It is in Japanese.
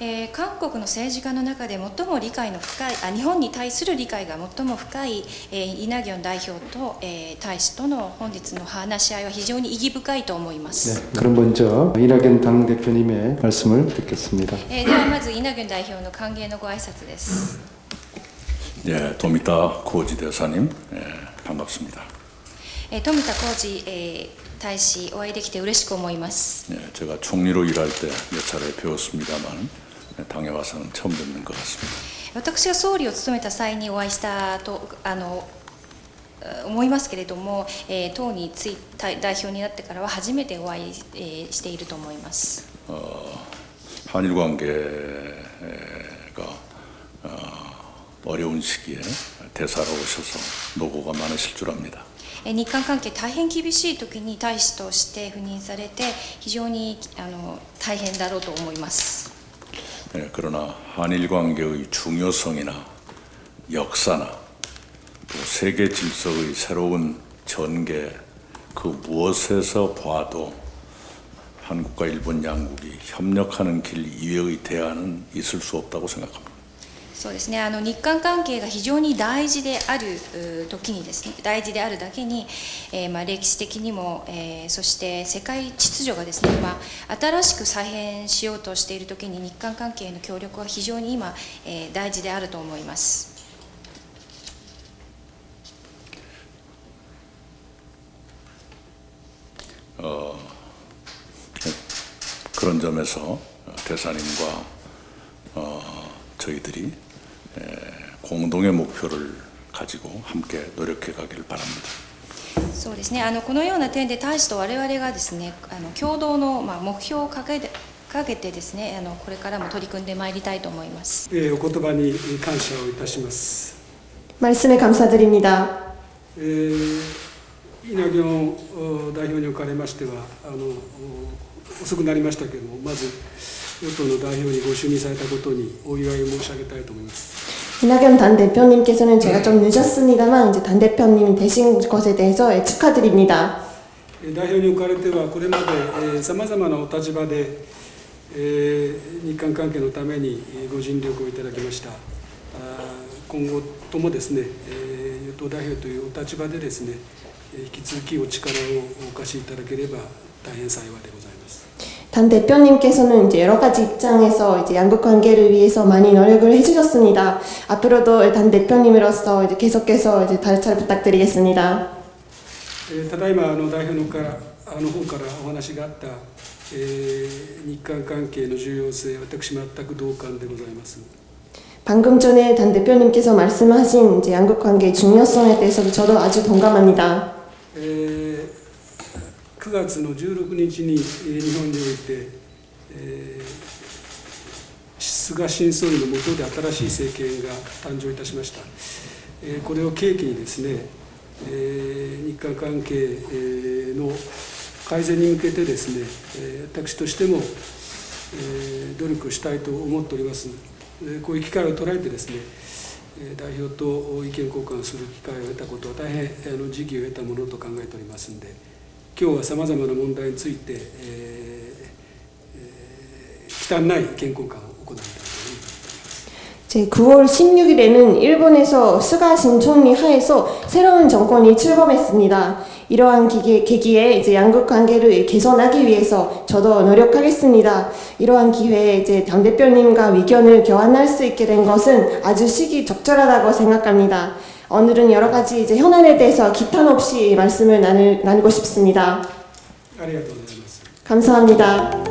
えー韓国の政治家の中で最も理解の深いあ日本に対する理解が最も深い、えー、イ・ナギョン代表と、えー大使との本日の話し合いは非常に意義深いと思います、 네, 그럼 먼저 이낙연 당 대표님의 말씀을 듣겠습니다. えーではまずイ・ナギョン代表の歓迎のご挨拶です、 예, 도미타 고지 대사님 예, 반갑습니다. えー富田浩二、えー大使お会いできて嬉しく思います 예, 제가 총리로 일할 때 몇 차례 배웠습니다만 예, 당해와 서는 처음 듣는 것 같습니 다. 私が総理を務めた際にお会いしたとあの思いますけれども、えー、党についた代表になってからは初めてお会い、えー、していると思います。韓日関係が어려운 시기에 대사로 오셔서 노고가 많으실 줄 압니 다. 日韓関係大変厳しい時に大使として赴任されて非常にあの大変だろうと思います。 예, 그러나 한일 관계의 중요성이나 역사나 또 세계 질서의 새로운 전개 그 무엇에서 봐도 한국과 일본 양국이 협력하는 길 이외의 대안은 있을 수 없다고 생각합니다. そうですねあの日韓関係が非常に大事であるう時にですね大事であるだけに、えーまあ、歴史的にも、えーそして世界秩序がですね今新しく再編しようとしている時に日韓関係の協力は非常に今、えー大事であると思います。 그런 점에서 대사님과 어, 저희들이 에, 공동의 목표를 가지고 함께 노력해 가기를 바랍니다. そうですねあのこのような点で大使と我々がですねあの共同の、まあ、目標を掲げて掲げてですねあのこれからも取り組んでまいりたいと思います。えーお言葉に感謝をいたします。 말씀에 감사드립니다. えー、稲城お代表におかれましてはあのお 遅くなりましたけれどもまず与党の代表にご就任されたことにお祝い申し上げたいと思います。이낙연 당 대표님께서는 제가 좀 늦었습니다만 이제 당 대표님 되신 것에 대해서 축하드립니 다. 代表におかれてはこれまでさまざまなお立場で日韓関係のためにご尽力をいただきました今後ともですね与党代表というお立場でですね引き続きお力をお貸しいただければ大変幸いでございます。 단 대표님께서는 이제 여러 가지 입장에서 이제 양국 관계를 위해서 많이 노력을 해주셨습니다. 앞으로도 단 대표님으로서 이제 계속해서 이제 잘 부탁드리겠습니다. ただいまあの代表のからあの方からお話があった、えー、日韓関係の重要性、私全く同感でございます。 방금 전에 단 대표님께서 말씀하신 이제 양국 관계의 중요성에 대해서도 저도 아주 동감합니다. 에... 9月の16日に日本において、えー菅新総理の下で新しい政権が誕生いたしました、えこれを契機にですね、えー日韓関係の改善に向けてですね、え私としても、え努力したいと思っております、えこういう機会を捉えてですね代表と意見交換する機会を得たことは大変あの時期を得たものと考えておりますので 今日はさまざまな問題について、えーえー忌憚ない意見交換を行いたいと思います。 제 9월 16일에는 일본에서 스가 신총리 하에서 새로운 정권이 출범했습니다. 이러한 기계, 계기에 이제 양국 관계를 개선하기 위해서 저도 노력하겠습니다. 이러한 기회에 이제 당 대표님과 의견을 교환할 수 있게 된 것은 아주 시기 적절하다고 생각합니다. 오늘은 여러 가지 이제 현안에 대해서 기탄 없이 말씀을 나누, 나누고 싶습니다. 네, 감사합니다.